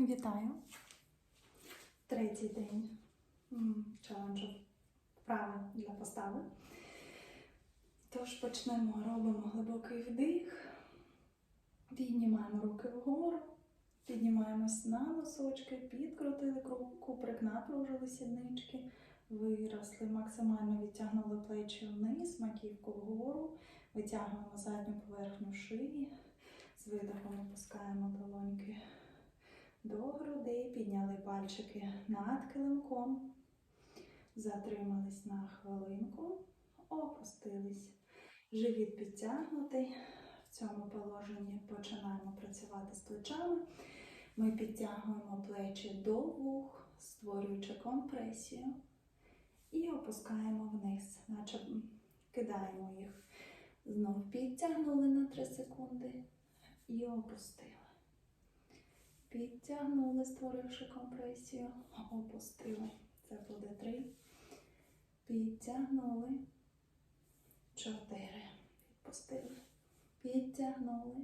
Вітаю! Третій день челенджу вправи для постави. Тож почнемо, робимо глибокий вдих, піднімаємо руки вгору, піднімаємось на носочки, підкрутили куприк, напружили сіднички, виросли, максимально відтягнули плечі вниз, маківку вгору, витягуємо задню поверхню шиї, з видохом опускаємо долоньки до грудей, підняли пальчики над килимком, затримались на хвилинку, опустились. Живіт підтягнутий. В цьому положенні починаємо працювати з плечами. Ми підтягуємо плечі до вух, створюючи компресію, і опускаємо вниз, наче кидаємо їх. Знов підтягнули на 3 секунди і опустили. Підтягнули, створивши компресію, опустили. Це буде три. Підтягнули. Чотири. Відпустили. Підтягнули.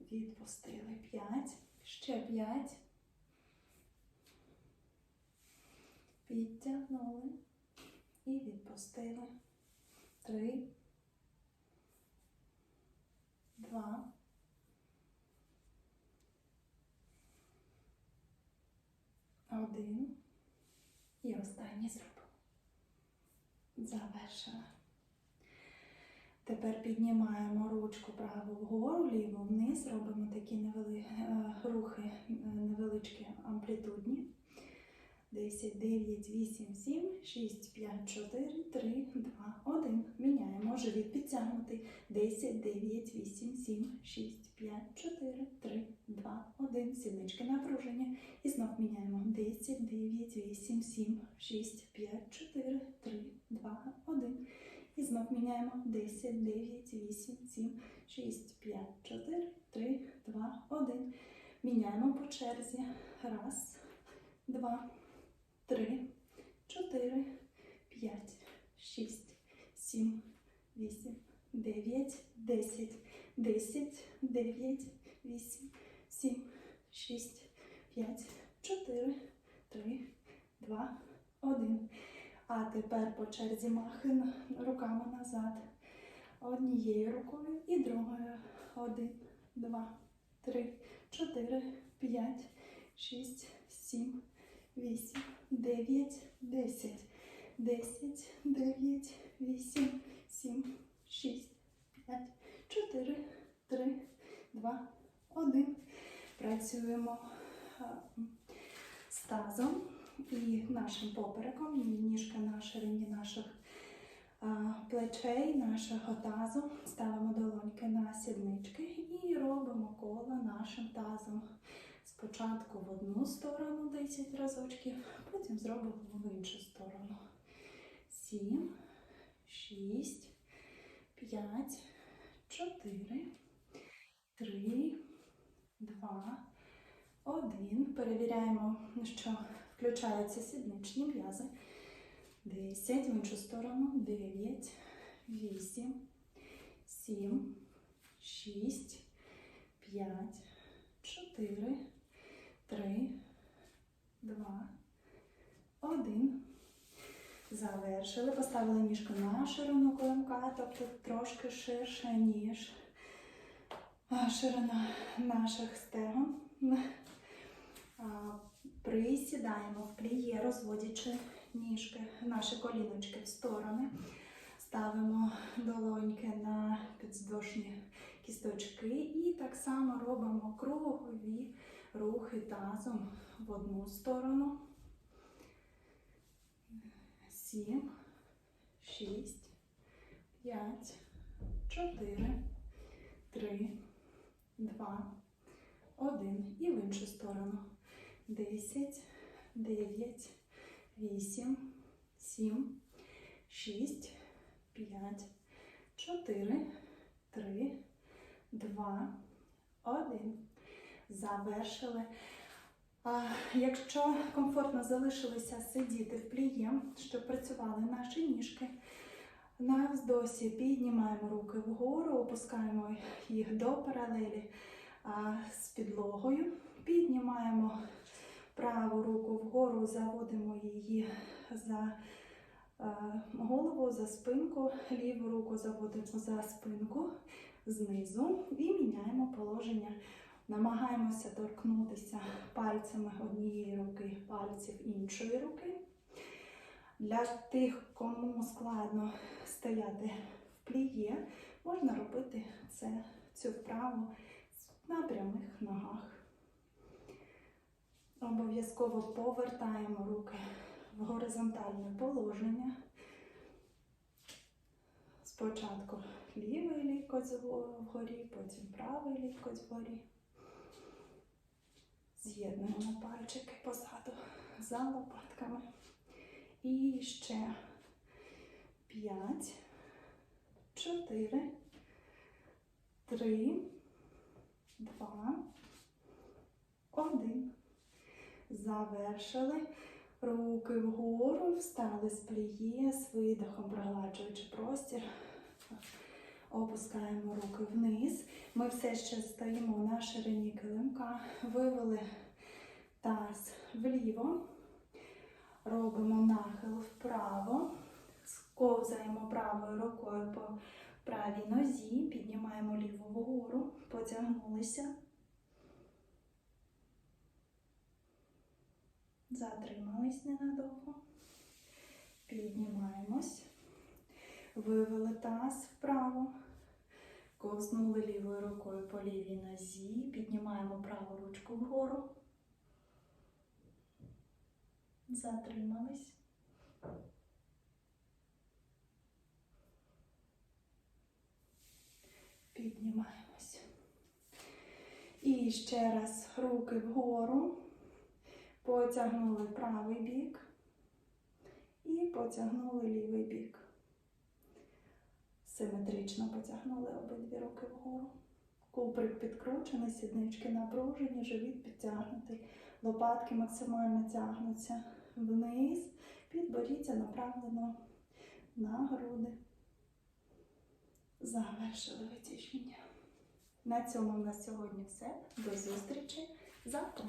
Відпустили. П'ять. Ще п'ять. Підтягнули. І відпустили. Три. Два. Один. І останній зробимо. Завершили. Тепер піднімаємо ручку праву вгору, ліву вниз, робимо такі невели... е, рухи е, невеличкі амплітудні. 10, 9, 8, 7, 6, 5, 4, 3, 2, 1. Міняємо живіт підтягнутий. 10, 9, 8, 7, 6, 5, 4, 3, 2, 1. Сіднички напруження. І знов міняємо. 10, 9, 8, 7, 6, 5, 4, 3, 2, 1. І знов міняємо 10, 9, 8, 7, 6, 5, 4, 3, 2, 1. Міняємо по черзі. Раз, два, три, чотири, п'ять, шість, сім, вісім, дев'ять, десять, десять, дев'ять, вісім, сім, шість, п'ять, чотири, три, два, один. А тепер по черзі махи руками назад. Однією рукою і другою. Один, два, три, чотири, п'ять, шість, сім, вісім, дев'ять, десять. Десять, дев'ять, вісім, сім, шість, п'ять, чотири, три, два, один. Працюємо з тазом і нашим попереком, ніжка на ширині наших плечей, нашого тазу. Ставимо долоньки на сіднички і робимо коло нашим тазом. Спочатку в одну сторону 10 разочків, потім зробимо в іншу сторону. 7, 6, 5, 4, 3, 2, 1. Перевіряємо, що включаються сідничні м'язи. 10, в іншу сторону, 9, 8, 7, 6, 5, 4, 3, 2, 1. Завершили. Поставили ніжку на ширину колемка, тобто трошки ширше, ніж ширина наших стегон. Присідаємо в пліє, розводячи ніжки, наші коліночки в сторони. Ставимо долоньки на підздошні кісточки і так само робимо кругові рухи тазом в одну сторону. Сім, шість, п'ять, чотири, три, два, один. І в іншу сторону. Десять, дев'ять, вісім, сім, шість, п'ять, чотири, три, два, один. Завершили. А якщо комфортно залишилися сидіти в пліє, щоб працювали наші ніжки, на вздосі піднімаємо руки вгору, опускаємо їх до паралелі з підлогою. Піднімаємо праву руку вгору, заводимо її за голову, за спинку, ліву руку заводимо за спинку знизу і міняємо положення. Намагаємося торкнутися пальцями однієї руки, пальців іншої руки. Для тих, кому складно стояти в пліє, можна робити це, цю вправу на прямих ногах. Обов'язково повертаємо руки в горизонтальне положення. Спочатку лівий лікоть вгорі, потім правий лікоть вгорі. З'єднуємо пальчики позаду за лопатками. І ще п'ять, чотири, три, два, один. Завершили. Руки вгору, встали з пліє, з видихом прогладжуючи простір. Опускаємо руки вниз. Ми все ще стоїмо на ширині килимка, вивели таз вліво, робимо нахил вправо, сковзаємо правою рукою по правій нозі, піднімаємо ліву вгору, потягнулися. Затримались ненадовго. Піднімаємось. Вивели таз вправо. Ковзнули лівою рукою по лівій нозі. Піднімаємо праву ручку вгору. Затримались. Піднімаємось. І ще раз руки вгору. Потягнули правий бік і потягнули лівий бік. Симетрично потягнули обидві руки вгору. Куприк підкручений, сіднички напружені, живіт підтягнутий. Лопатки максимально тягнуться вниз, підборіться направлено на груди. Завершили витяжіння. На цьому в нас сьогодні все. До зустрічі завтра.